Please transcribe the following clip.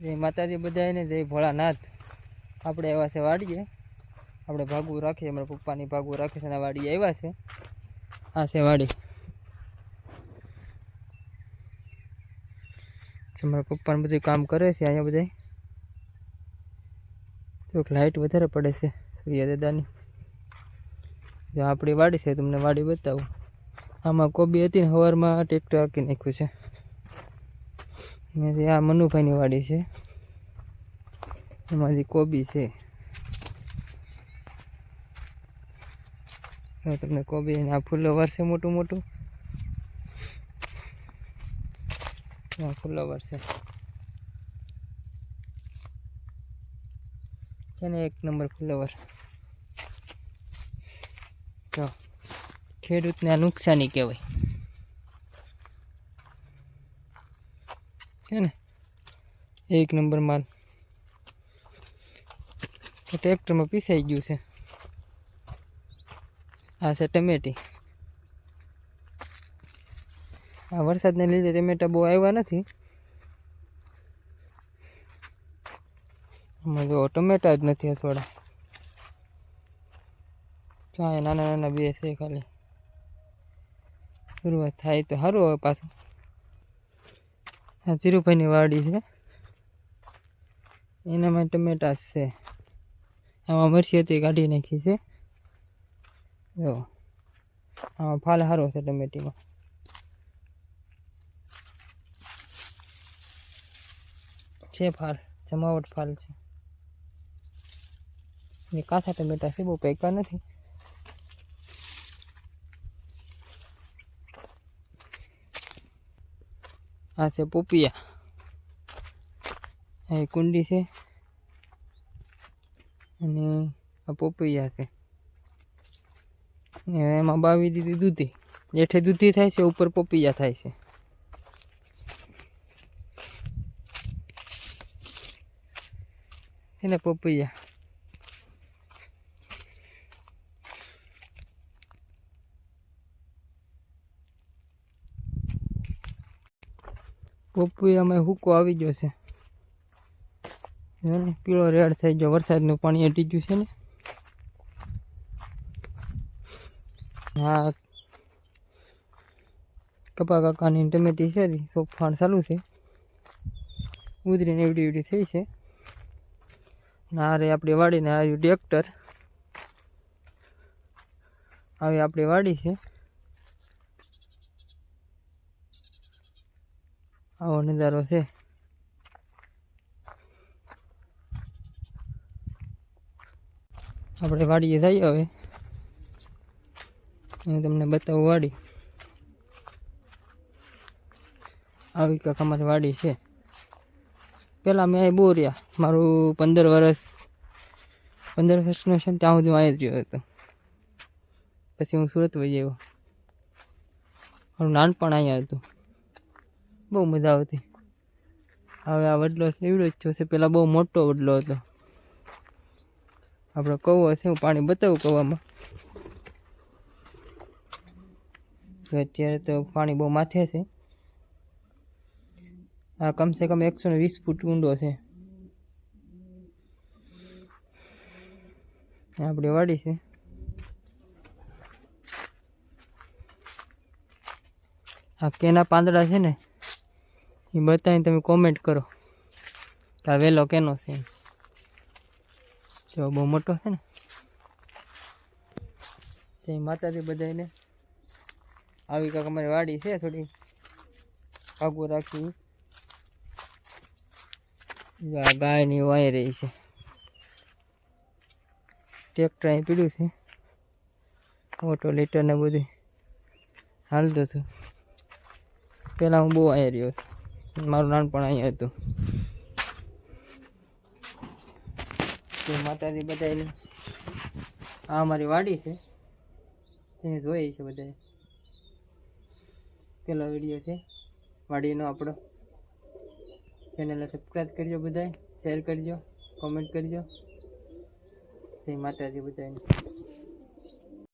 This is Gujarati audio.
જય માતાજી બધાને જય ભોળાનાથ, આપણે આવ્યા છે વાડીએ. આપણે ભાગવું રાખીએ, અમારા પપ્પાની ભાગવું રાખે છે અને વાડીએ આવ્યા છે. આ છે વાડી. અમારા પપ્પાને બધું કામ કરે છે અહીંયા બધા થોડીક લાઇટ વધારે પડે છે સૂર્ય દાદાની. જો આપણી વાડી છે, તમને વાડી બતાવું. આમાં કોબી હતી ને, સવારમાં ટ્રેક્ટર હાંકી નાખ્યું છે. ને જે આ મનુભાઈની વાડી છે. એમાંથી કોબી છે. તમને કોબી આ ફૂલોવર છે મોટું મોટું. આ ફૂલોવર છે. ને એક નંબર ફૂલોવર તો ખેડૂતને નુકસાની કહેવાય. છે ને? એક નંબર માલ. ટ્રેક્ટરમાં પીસાઈ ગયું છે. આ છે ટમેટી. આ વરસાદને લીધે ટમેટા બહુ આવ્યા નથી. આમાં જો ટમેટા જ નથી અસવાડા. ચાય નાના નાના બે છે ખાલી. શરૂઆત થાય તો સારું હવે પાછું. આ ધીરુભાઈની વાડી છે. એનામાં ટમેટા જ છે. આમાં મરચી હતી કાઢી નાખી છે. જો. આમાં ફાલ સારો છે ટમેટીમાં. છે ફાલ, જમાવટ ફાલ છે. કાચા ટમેટા છે બહુ પૈકા નથી. આ છે પોપિયા. એ કુંડી છે. અને આ પોપૈયા છે. એમાં બાવી દીધી દૂધી. જેઠે દૂધી થાય છે, ઉપર પોપૈયા થાય છે. એને પોપૈયા? પોપૈયામાં હુકો આવી ગયો છે. પીળો રેડ થઈ ગયો. વરસાદનું પાણી અટી ગયું છે ને? હા. કપા કાકાની ટમેટી છે સોફાણ ચાલુ છે. ઉધરીને એવડી એવડી થઈ છે. ને આ રે આપણી વાડીને આવ્યું ટ્રેક્ટર. આવી આપણી વાડી છે. આવો નજારો છે આપણે વાડીએ જઈએ હવે હું તમને બતાવું વાડી આવી કાંક અમારી વાડી છે પહેલાં મેં અહીં બહુ રહ્યા મારું પંદર વર્ષ પંદર વર્ષનો છે ત્યાં સુધી હું અહીં રહ્યો હતો પછી હું સુરત વહી આવ્યો મારું નાનપણ અહીંયા હતું બહુ મજા આવતી. હવે આ વડલો એવડો જ છે પહેલાં બહુ મોટો વડલો હતો. આપણો કૌવો છે, હું પાણી બતાવું કૌવામાં. અત્યારે તો પાણી બહુ માથે છે. આ કમસે કમ એકસો ને વીસ ફૂટ ઊંડો છે. આપણી વાડી છે. આ કેના પાંદડા છે ને એ બતાવીને તમે કોમેન્ટ કરો આ વેલો કેનો છે જો બહુ મોટો છે ને. જય માતાજી બધાને આવી કાંક અમારી વાડી છે થોડી. આગું રાખી. ગાયની વાય રહી છે. ટ્રેક્ટર અહીં પીડ્યું છે. ઓટો લીટર ને બધું હાલતું હતું. પહેલાં હું બહુ આવી રહ્યો છું. મારું નાનપણ અહીંયા હતું. તો માતાજી બધાને આ અમારી વાડી છે. તમે જોઈ છે બધાએ. પેલો વીડિયો છે. વાડીનો આપણો. ચેનલને સબસ્ક્રાઈબ કરજો બધાએ શેર કરજો કોમેન્ટ કરજો. જય માતાજી બધાને